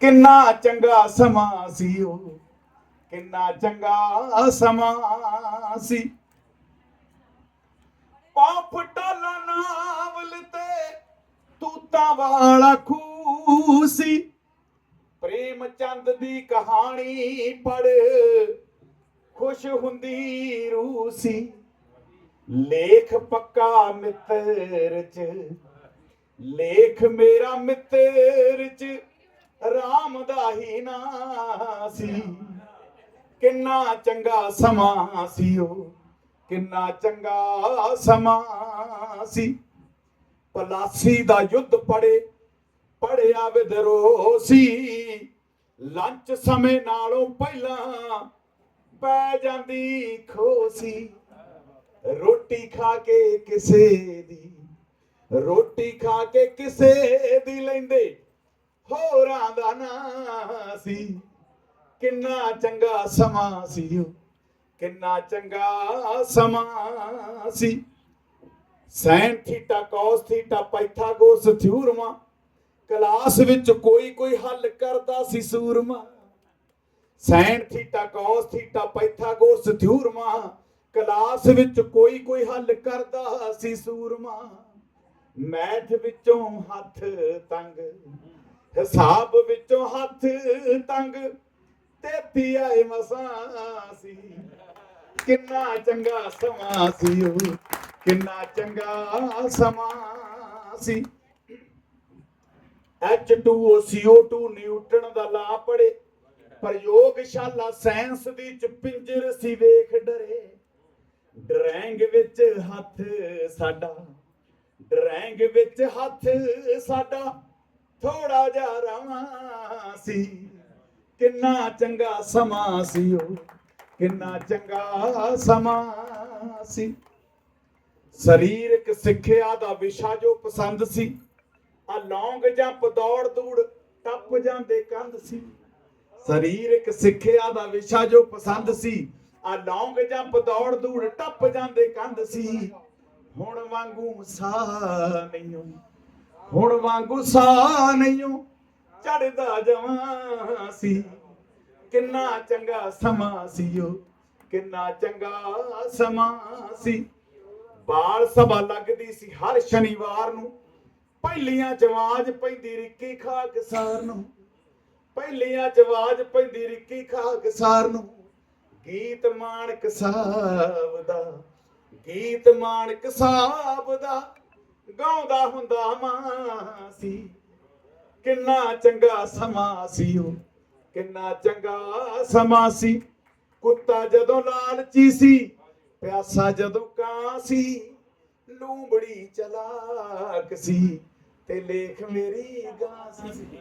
ਕਿੰਨਾ ਚੰਗਾ ਸਮਾਂ ਸੀ ਉਹ? ਕਿੰਨਾ ਚੰਗਾ ਸਮਾਂ ਸੀ? ਪਾਪ ਟਾਲਾ ਨਾਵਲ ਤੇ ਤੂਤਾਂ ਵਾਲਾ ਖੂ ਸੀ। ਪ੍ਰੇਮ ਚੰਦ ਦੀ ਕਹਾਣੀ ਪੜ ਖੁਸ਼ ਹੁੰਦੀ ਰੂਹ ਸੀ ਲੇਖ ਪੱਕਾ ਮਿੱਤਰ ਚ ਲੇਖ ਮੇਰਾ ਮਿੱਤਰ ਚ ਰਾਮ ਦਾ ਹੀ ਨਾਂ ਸੀ। ਕਿੰਨਾ ਚੰਗਾ ਸਮਾਂ ਸੀ ਉਹ, ਕਿੰਨਾ ਚੰਗਾ ਸਮਾਂ ਸੀ। ਪਲਾਸੀ ਦਾ ਯੁੱਧ ਪੜੇ, ਪੜਿਆ ਵਿਦਰੋਹ ਸੀ ਲੰਚ ਸਮੇਂ ਨਾਲੋਂ ਪਹਿਲਾਂ ਪੈ ਜਾਂਦੀ ਖੋਸੀ। ਰੋਟੀ ਖਾ ਕੇ ਕਿਸੇ ਦੀ ਰੋਟੀ ਖਾ ਕੇ ਕਿਸੇ ਦੀ ਲੈਂਦੇ ਹੋਰਾਂ ਦਾ ਨਾਂ ਸੀ। ਕਿੰਨਾ ਚੰਗਾ ਸਮਾਂ ਸੀ ਉਹ ਕਿੰਨਾ ਚੰਗਾ ਸਮਾਂ ਸੀ। Sine theta, cos theta, Pythagoras ਥਿਊਰਮਾ, class ਵਿੱਚ ਕੋਈ ਕੋਈ ਹੱਲ ਕਰਦਾ ਸੀ ਸੂਰਮਾ। Sine theta, cos theta, Pythagoras ਥਿਊਰਮਾ, class ਵਿੱਚ ਕੋਈ ਕੋਈ ਹੱਲ ਕਰਦਾ ਸੀ ਸੂਰਮਾ। ਮੈਥ ਵਿੱਚੋਂ ਹੱਥ ਤੰਗ, ਹਿਸਾਬ ਵਿੱਚੋਂ ਹੱਥ ਤੰਗ, ਤੇਤੀ ਆਏ ਮਸਾਂ ਸੀ। ਕਿੰਨਾ ਚੰਗਾ ਸਮਾਂ ਸੀ ਉਹ, ਕਿੰਨਾ ਚੰਗਾ ਸਮਾਂ ਸੀ। H2O CO2 ਨਿਊਟਨ ਦਾ ਲਾ ਪੜੇ ਪ੍ਰਯੋਗਸ਼ਾਲਾ ਸਾਇੰਸ ਦੀ ਚ ਪਿੰਜਰ ਸੀ ਵੇਖ ਡਰੇ। ਡਰੈਂਗ ਵਿੱਚ ਹੱਥ ਸਾਡਾ ਡਰੈਂਗ ਵਿੱਚ ਹੱਥ ਸਾਡਾ ਥੋੜਾ ਜਿਹਾ ਰਵਾਂ ਸੀ। ਕਿੰਨਾ ਚੰਗਾ ਸਮਾਂ ਸੀ ਉਹ, ਕਿੰਨਾ ਚੰਗਾ ਸਮਾਂ ਸੀ। ਸਰੀਰਕ ਸਿੱਖਿਆ ਦਾ ਵਿਸ਼ਾ ਜੋ ਪਸੰਦ ਸੀ, ਆ ਲੌਂਗ ਜਾਂ ਦੌੜ ਦੂੜ, ਟੱਪ ਜਾਂਦੇ ਕੰਧ ਸੀ। ਸਰੀਰਕ ਸਿੱਖਿਆ ਦਾ ਵਿਸ਼ਾ ਜੋ ਪਸੰਦ ਸੀ, ਆ ਲੌਂਗ ਜਾਂ ਦੌੜ ਦੂੜ, ਟੱਪ ਜਾਂਦੇ ਕੰਧ ਸੀ। ਹੁਣ ਵਾਂਗੂ ਸਾਹ ਨਹੀਂ ਹੁਣ ਵਾਂਗੂ ਸਾਹ ਨਹੀਂ ਚੜਦਾ ਜਵਾਂ ਸੀ। ਕਿੰਨਾ ਚੰਗਾ ਸਮਾਂ ਸੀ ਉਹ ਕਿੰਨਾ ਚੰਗਾ ਸਮਾਂ ਸੀ। ਬਾਲ ਸਭਾ ਲੱਗਦੀ ਸੀ ਹਰ ਸ਼ਨੀਵਾਰ ਨੂੰ, ਪਹਿਲੀਆਂ ਜਵਾਜ਼ ਆਵਾਜ਼ ਪੈਂਦੀ ਰਿੱਕੀ ਖਾਕਸਾਰ ਨੂੰ। ਪਹਿਲੀਆਂ ਜਵਾਜ਼ ਆਵਾਜ਼ ਪੈਂਦੀ ਰਿੱਕੀ ਖਾਕਸਾਰ ਨੂੰ, ਗੀਤ ਮਾਣਕ ਸਾਹਿਬ ਦਾ ਗੀਤ ਮਾਣਕ ਸਾਹਿਬ ਦਾ ਗਾਉਂਦਾ ਹੁੰਦਾ ਮਾਂ ਸੀ ਕਿੰਨਾ ਚੰਗਾ ਸਮਾਂ ਸੀ ਉਹ। ਕਿੰਨਾ ਚੰਗਾ ਸਮਾਂ ਸੀ। ਕੁੱਤਾ ਜਦੋਂ ਲਾਲਚੀ ਸੀ, ਪਿਆਸਾ ਜਦੋਂ ਕਾਂ ਸੀ, ਲੂੰਬੜੀ ਚਲਾਕ ਸੀ ਤੇ ਲੇਖ ਮੇਰੀ ਗਾਂ ਸੀ।